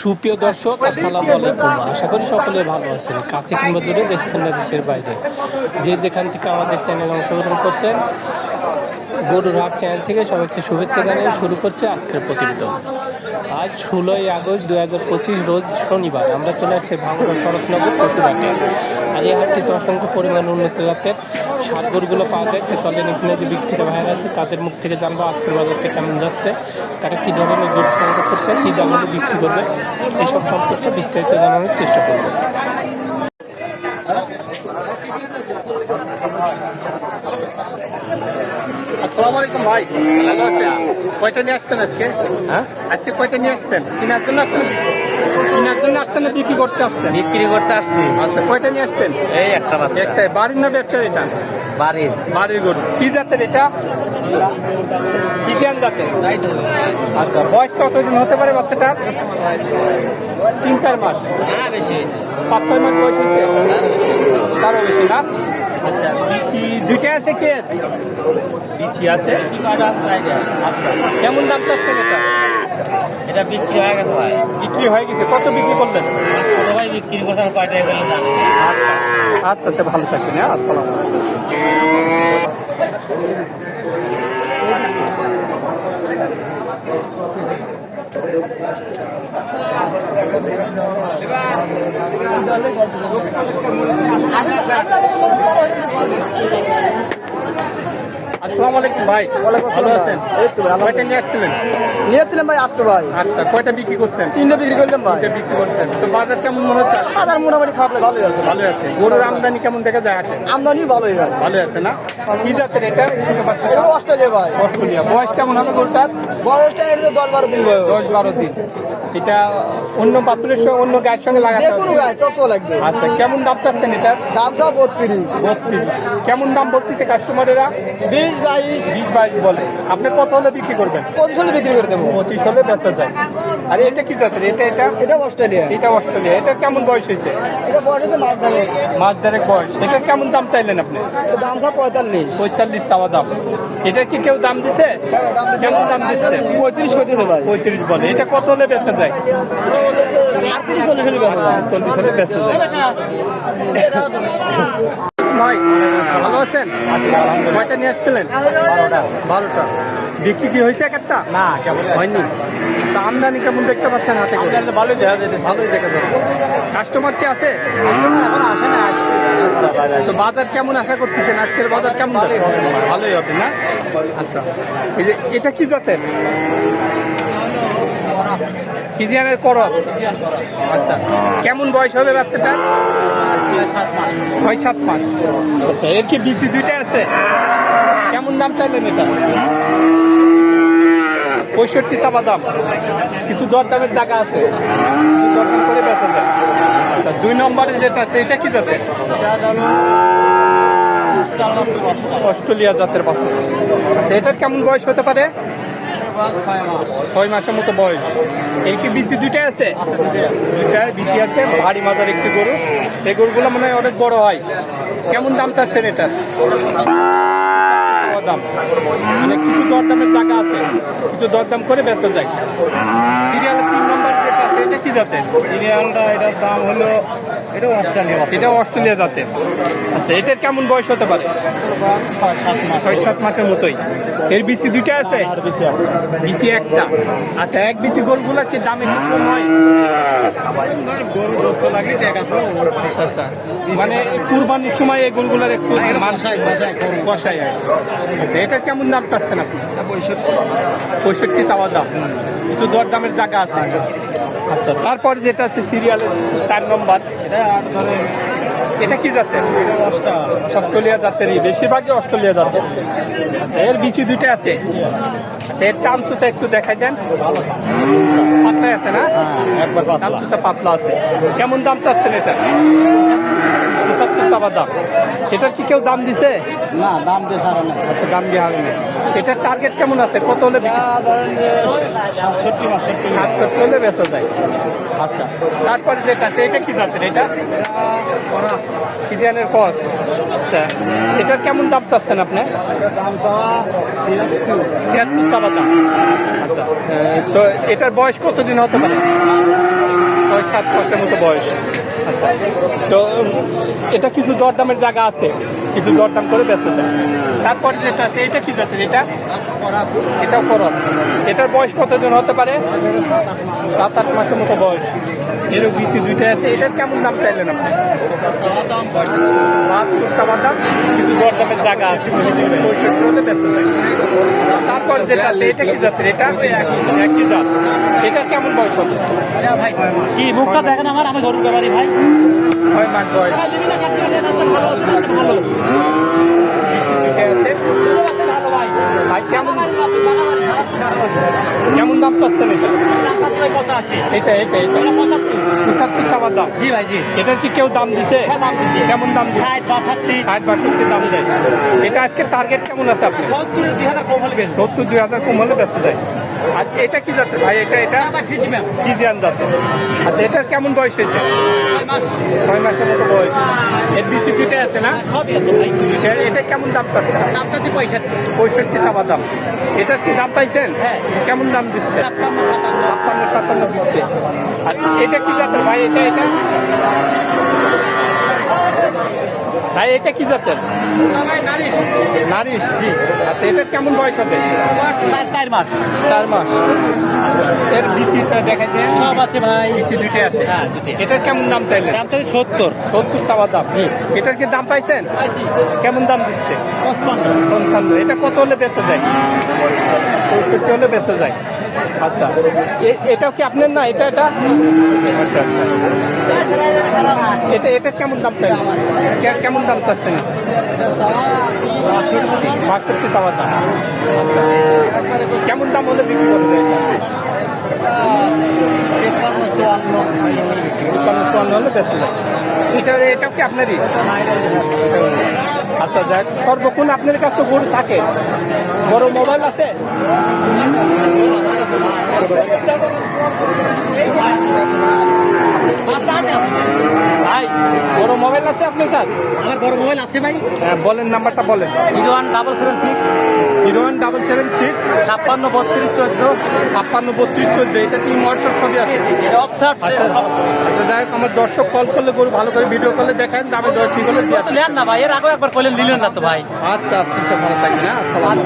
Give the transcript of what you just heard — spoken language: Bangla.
সুপ্রিয় দর্শক, আসসালামু আলাইকুম। আশা করি সকলে ভালো আছেন। কাছে কিংবা দূরে দেশ দেশের বাইরে। যে যেখান থেকে আমাদের চ্যানেল অংশগ্রহণ করছেন, গরুর হাট চ্যানেল থেকে সবাইকে শুভেচ্ছা জানিয়ে শুরু করছে আজকের প্রতিবেদন। আজ ষোলোই আগস্ট দু হাজার পঁচিশ রোজ শনিবার। আমরা চলে আসছি ভাঙড়া শরৎনগর পশুরহাটে আর এই হাটটিতে অসংখ্য পরিমাণ উন্নত জাতের সার গরুগুলো পাওয়া যায় চলেন এখানে যে বিক্রিটা ভাইরা আছে তাদের মুখ থেকে জানব আজকের বাজারটা কেমন যাচ্ছে তারা কী ধরনের গরু সংগ্রহ করছে কী দামে বিক্রি করবে এসব সম্পর্কে বিস্তারিত জানানোর চেষ্টা করব। আসসালামু আলাইকুম ভাই ভালো আছেন? কয়টা নিয়ে আসছেন আজকে? হ্যাঁ? আজকে কয়টা নিয়ে আসছেন? কেনার জন্য আসছেন? কেনার জন্য আসছেন না বিক্রি করতে আসছেন? বিক্রি করতে আসছি। আচ্ছা কয়টা নিয়ে আসছেন? এই একটা একটাই বাড়ির না ব্যবসার এটা? বাড়ির। বাড়ির গরু। কি জাতের এটা? বিজ্ঞান জাতের। আচ্ছা বয়স কতদিন হতে পারে বাচ্চাটার তিন চার মাস। পাঁচ ছয় মাস বয়স হয়েছে। তারও বেশি না? আচ্ছা বিচি দুইটা আছে কে? বিচি আছে? আচ্ছা কেমন দাম চাচ্ছেন এটা? এটা বিক্রি হয়ে গেছে ভাই। বিক্রি হয়ে গেছে। কত বিক্রি করলেন? ছোট ভাই বিক্রি করতে কয়টা বলে জানি আচ্ছা তো ভালো থাকবেন হ্যাঁ আসসালাম আসসালামু আলাইকুম ভাই। ভালো আছেন? কয়টা নিয়ে আসছিলেন? নিয়েছিলাম ভাই আটটা ভাই। আটটা। কয়টা বিক্রি করছেন? তিনটে বিক্রি করলাম ভাই। বিক্রি করছেন। তো বাজার কেমন মনে হচ্ছে? বাজার মোটামুটি খারাপ ভালোই আছে। ভালো আছে। গরুর আমদানি কেমন দেখা যায় হাটে? আমদানি ভালোই ভাই। ভালো আছে না? কি জাতের এটা? ছোট বাচ্চা এটা অস্ট্রেলিয়া ভাই। অস্ট্রেলিয়া। বয়স কেমন হবে গরুটার? বয়সটা এটা দশ বারো দিন বয়স। দশ বারো দিন। এটা অন্য বাছুরের সঙ্গে অন্য গায়ের সঙ্গে লাগাতে হবে। কোনো গায়ে চপ লাগবে। আচ্ছা কেমন দাম চাচ্ছেন এটা? দাম সব বত্রিশ। বত্রিশ। কেমন দাম বলতেছে কাস্টমারেরা বিশ বাইশ। বিশ বাইশ বলে। আপনি কত হলে বিক্রি করবেন? পঁচিশ হলে বিক্রি করে দেবো। পঁচিশ হলে বেচা যায়। আর এটা কি জাতের? এটা এটা? এটা অস্ট্রেলিয়া এটা অস্ট্রেলিয়া এটা কেমন বয়স হয়েছে? এটা বয়স হচ্ছে মাছ ধরে মাস দেড়েক বয়স। এটা কেমন দাম চাইলেন আপনি? দাম সব পঁয়তাল্লিশ। পঁয়তাল্লিশ চাওয়া দাম। এটা কি কেউ দাম দিছে? কেমন দাম দিচ্ছে? পঁয়ত্রিশ পঁয়ত্রিশ ভাই। পঁয়ত্রিশ বলে। এটা কত হলে বেচা যায়? চল্লিশ হলে বেচা যায়। ভাই ভালো আছেন? কয়টা নিয়ে আসছিলেন? বারোটা। বিক্রি কি হয়েছে এক একটা? না হয়নি। আচ্ছা, আমদানি কেমন দেখতে পাচ্ছেন হাতে ভালোই দেখা যাচ্ছে। ভালোই দেখা যাচ্ছে। কাস্টমার কি আছে? আসে না আসবে তো বাজার কেমন আশা করতেছেন? আজকের বাজার কেমন? ভালোই হবে না? আচ্ছা এই যে এটা কি জাতের? ফিজিয়ানের করস। আচ্ছা কেমন বয়স হবে বাচ্চাটা? ছয় সাত মাস। আচ্ছা এর কি বিচি দুইটা আছে? কেমন দাম চাইলেন এটা? পঁয়ষট্টি চাপা দাম। কিছু দরদামের জায়গা আছে? আচ্ছা দুই নম্বরে যেটা আছে, এটা কি জাতের? অস্ট্রেলিয়া জাতের বাছুর। আচ্ছা এটার কেমন বয়স হতে পারে? ছয় মাসের মতো বয়স। এই কি বিচি দুইটাই আছে? দুইটাই বিচি আছে ভারী মাজার একটি গরু। এই গরুগুলো মনে হয় অনেক বড় হয়। কেমন দাম চাচ্ছেন এটা? দাম। মানে কিছু দরদামের জায়গা আছে। কিছু দরদাম করে বেচা যায়। সিরিয়ালের তিন নম্বর যেটা আছে এটা কি জাতের? সিরিয়ালটা এটার দাম হলো এটা অস্ট্রেলিয়া এটা অস্ট্রেলিয়া জাতের। আচ্ছা এটার কেমন বয়স হতে পারে? ছয় সাত মাস ছয় সাত মাসের মতোই। এর বিচি দুইটা আছে? আর বেশি বিচি একটা। আচ্ছা এক বিচি গরুগুলা কি দাম কম হয়? আচ্ছা আচ্ছা। মানে কুরবানির সময় এই গরুগুলার একটু বাসায় করুন কষাই আচ্ছা এটা কেমন দাম চাচ্ছেন আপনি? পঁয়ষট্টি। পঁয়ষট্টি চাওয়া দাম। কিছু দর দামের জায়গা আছে। আচ্ছা তারপর যেটা আছে সিরিয়ালের চার নম্বর এটা এটা কি জাতের? অস্ট্রেলিয়া জাতেরই বেশিরভাগই অস্ট্রেলিয়া জাতের। আচ্ছা এর বিচি দুইটা আছে। আচ্ছা এর চামচুটা একটু দেখাই দেন। পাতলাই আছে না? একবার পাতলা। চামচুটা পাতলা আছে। কেমন দাম চাচ্ছেন এটা? পঁচাত্তর চাবা দাম। এটার কি কেউ দাম দিছে? না দাম দিয়ে সারা না আচ্ছা দাম দিয়ে হবে না এটার টার্গেট কেমন আছে? কত হলে ধরেন যে সাতষট্টি বাষট্টি। হলে বেচা যায়। আচ্ছা তারপরে যেটা আছে এটা কি জাতের এটা? ইন্ডিয়ানের কস আচ্ছা এটার কেমন দাম চাচ্ছেন আপনি? দাম চাওয়া ছিয়াত্তর। চাবা দাম। আচ্ছা তো এটার বয়স কতদিন হতে পারে? ছয় সাত মাসের মতো বয়স। আচ্ছা তো এটা কিছু দরদামের জায়গা আছে? কিছু দরদাম করে বেঁচে দেয় তারপর যেটা আছে এটা কি জাতের এটা? এটাও খরচ। এটার বয়স কতদিন হতে পারে? সাত আট মাসের মতো বয়স। এরও বিচি দুইটা আছে। এটার কেমন দাম চাইলেন আপনি? বাহাত্তর চাবার দাম। কিছু দরদামের জায়গা আছে। পঁয়ষট্টি দেয় তারপর যেটা আছে এটা কি জাতের? এটা একই জাত। এটা কেমন বয়স হবে? কি মুখটা দেখেন আমার? আমি গরুর ব্যাপারী ভাই। ছয় মাস বয়স। ঠিক আছে। ভাই কেমন কেমন দাম চাচ্ছেন এটা? এটা এটা এটা। পঁচাত্তর চাবার দাম। জি ভাই জি। এটার কি কেউ দাম দিছে? হ্যাঁ। কেমন দাম ষাট বাষট্টি। ষাট বাষট্টি দাম দেয়। এটা আজকে টার্গেট কেমন আছে আপনি সত্তর দুই হাজার কম হলে সত্তর দুই হাজার কম হলে ব্যস্ত যায়। আর এটা কি যাচ্ছে ভাই এটা এটা? Fiji ma'am. কি জান আচ্ছা এটার কেমন বয়স হয়েছে? ছয় মাস। মাসের মতো বয়স। এর বিচি দুইটাই আছে না? ভাই। এটা এটা কেমন দাম চাচ্ছে? দামটা হচ্ছে পঁয়ষট্টি। পঁয়ষট্টি চাপা দাম। এটার কি দাম পাইছেন? হ্যাঁ। কেমন দাম দিচ্ছে? ছাপ্পান্ন সাতান্ন দিচ্ছে। আর এটা কি জাতের? ভাই এটা এটা? ভাই এটা কি জাতের? নারিশ জি। আচ্ছা এটার কেমন বয়স হবে? চার মাস। চার মাস। আচ্ছা এর বিচিটা দেখা যায় সব আছে ভাই। বিচি দুইটাই আছে। হ্যাঁ, এটার কেমন দাম চাইলেন? দামটা হচ্ছে সত্তর। সত্তর চাওয়া দাম। জি। এটার কি দাম পাইছেন? কেমন দাম দিচ্ছে? পঞ্চান্ন। এটা কত হলে বেঁচে যায়? পঁয়ষট্টি হলে বেঁচে যায়। আচ্ছা। এটাও কি আপনার না? এটা এটা? আচ্ছা আচ্ছা। এটা এটা কেমন দাম চাই? কেমন দাম চাচ্ছেন? বাষট্টি। চাওয়া দাম। আচ্ছা। কেমন দাম হলে বিক্রি করবে তেপ্পান্ন চুয়ান্ন। তিপ্পান্ন চুয়ান্ন হলে বেঁচে যায় এটা এটাও কি আপনারই? আচ্ছা যাক। সর্বক্ষণ আপনার কাছে তো গরু থাকে। বড় মোবাইল আছে? ভাই বড় মোবাইল আছে আপনার কাছে? আমার বড় মোবাইল আছে ভাই। হ্যাঁ, বলেন নাম্বারটা বলেন। Zero one double seven six. Zero one double seven six. ছাপ্পান্ন বত্রিশ চোদ্দ। ছাপ্পান্ন বত্রিশ চোদ্দ এটা তিন হোয়াটসঅ্যাপ ছবি আছে? আচ্ছা আচ্ছা যাই আমার দর্শক কল করলে গরু ভালো করে ভিডিও করলে দেখান দামে দর ঠিক হলে নেন না ভাই এর আগেও একবার করলেন নিলেন না তো ভাই। আচ্ছা আচ্ছা ভালো থাকবেন হ্যাঁ আসসালাম